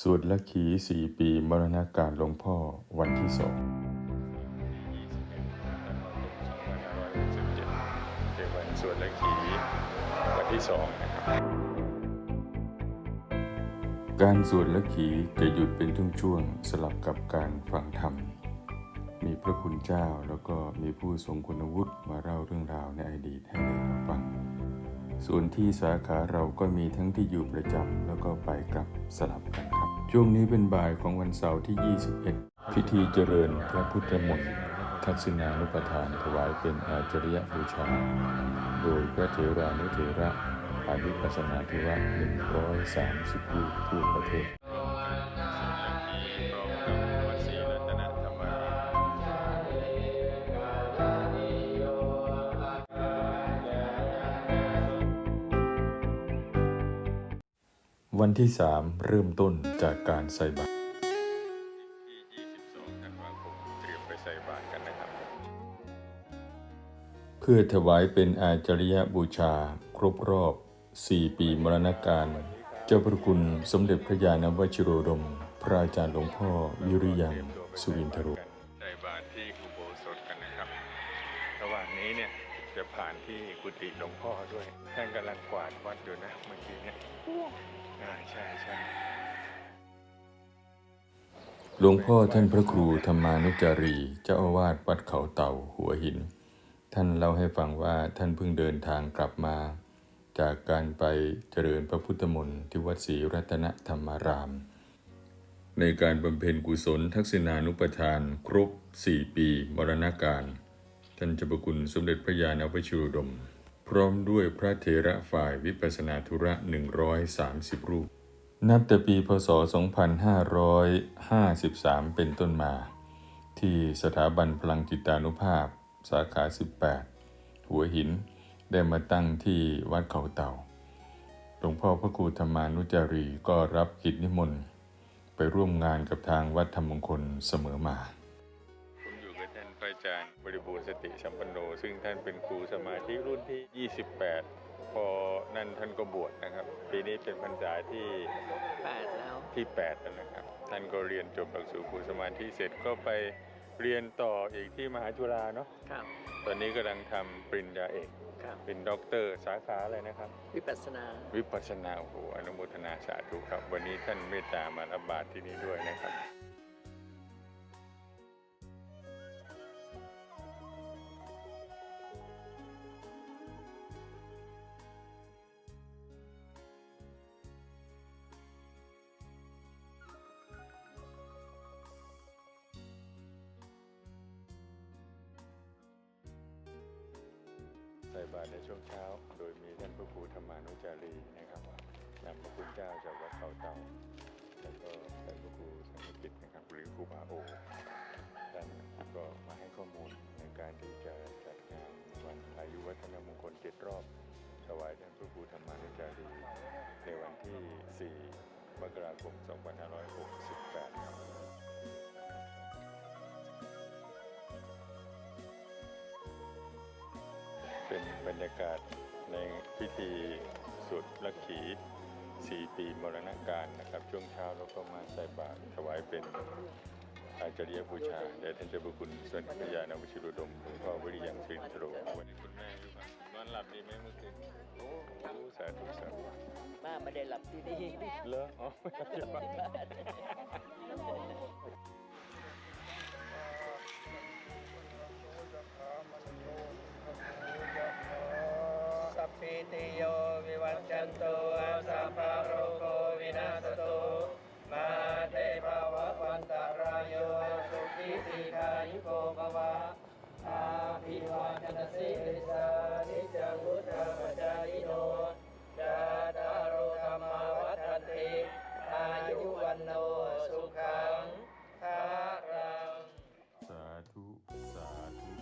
สวดละขีสี่ปีมรณาการหลวงพ่อวันที่สองเป็นวันสวดและขีวันที่สองนะครับการสวดละขีจะหยุดเป็นช่วงๆสลับกับการฟังธรรม มีพระคุณเจ้าแล้วก็มีผู้ทรงคุณวุฒิมาเล่าเรื่องราวในอดีตให้ได้รับฟังส่วนที่สาขาเราก็มีทั้งที่อยู่ประจำแล้วก็ไปกลับสลับกันครับ ช่วงนี้เป็นบ่ายของวันเสาร์ที่ 21 พิธีเจริญพระพุทธมนต์ทักษิณานุปทานถวายเป็นอาจริยบูชา โดยพระเถรานุเถระอาวิปัสสนาธุระ130รูปทั่วประเทศ วันที่สามเริ่มต้นจากการใส่บาตรที่22ธันวาคมเตรียมไปใส่บาตรกันนะครับ เพื่อถวายเป็นอาจริยบูชา ครบรอบ 4 ปีมรณการ เจ้าพระคุณสมเด็จพระยาณวชิโรดม พระอาจารย์หลวงพ่อวิริยังสุวินทรุใส่บาตรที่อุโบสถกันนะครับ ระหว่างนี้เนี่ยจะผ่านที่กุฏิหลวงพ่อด้วย ท่านกำลังกวาดวัดอยู่นะเมื่อกี้เนี่ยอ่า ใช่ใช่หลวงพ่อท่านพระครูธรรมานุจารีเจ้าอาวาสวัดเขาเต่าหัวหิน ท่านเล่าให้ฟังว่าท่านเพิ่งเดินทางกลับมา จากการไปเจริญพระพุทธมนต์ที่วัดศรีรัตนธรรมาราม ในการบำเพ็ญกุศลทักษิณานุปทานครบ 4 ปีมรณการ ท่านเจ้าพระคุณสมเด็จพระยาณวชิรดม พร้อมด้วยพระเถระฝ่ายวิปัสสนาธุระ 130 รูป นับแต่ปีพศ 2553 เป็นต้นมา ที่สถาบันพลังจิตานุภาพ สาขา 18 หัวหินได้มาตั้งที่วัดเขาเต่า หลวงพ่อพระครูธรรมานุจารีก็รับกิจนิมนต์ ไปร่วมงานกับทางวัดธรรมมงคลเสมอมาผมอยู่กับท่านพระอาจารย์บริบูรณ์สติสัมปันโน ซึ่งท่านเป็นครูสมาธิรุ่นที่ 28 พอนั่นท่านก็บวชนะครับ ปีนี้เป็นพรรษาที่แปดแล้วที่8แล้วนะครับ ท่านก็เรียนจบหลักสูตรครูสมาธิเสร็จก็ไปเรียนต่ออีกที่มหาจุฬาเนาะครับ ตอนนี้กำลังทำปริญญาเอกครับเป็นด็อกเตอร์สาขาอะไรนะครับ วิปัสสนา วิปัสสนาโอ้โหอนุโมทนาสาธุครับ วันนี้ท่านเมตตามารับบาตรที่นี่ด้วยนะครับ บาตรในช่วงเช้า โดยมีท่านพระครูธรรมานุจารีนะครับนำพระคุณเจ้าจากวัดเขาเต่าแล้วก็ท่านพระครูสังกิจนะครับหรือครูบาโอท่านก็มาให้ข้อมูลในการที่จะจัดงานวันอายุวัฒนมงคลเจ็ดรอบถวายท่านพระครูธรรมานุจารีในวันที่ 4 มกราคม 2568 รับเป็นบรรยากาศในพิธีสวดลักขี4ปีมรณการนะครับ ช่วงเช้าเราก็มาใส่บาตรถวายเป็นอาจริยบูชาแด่ท่านเจ้าพระคุณส่วนพระยาณวชิโรดมหลวงพ่อวิริยังสิรินทโรวันนี้คุณแม่อยู่บ้านนอนหลับดีไหมเมื่อคืนโอ้โหสาธุสาธุมาไม่ได้หลับที่นี่เลอะอ๋อ ติโยวิวัจจันตุอาสัพพโรโกวินาสตุมาเตภาวะวันตารายโยสุขีติคายุโกภวะอาภิวาทนาสิริสานิจังุตตาปจายิโนจาตารุธรรมวัฏติอายุวันโนสุขังคารังสาธุ สาธุ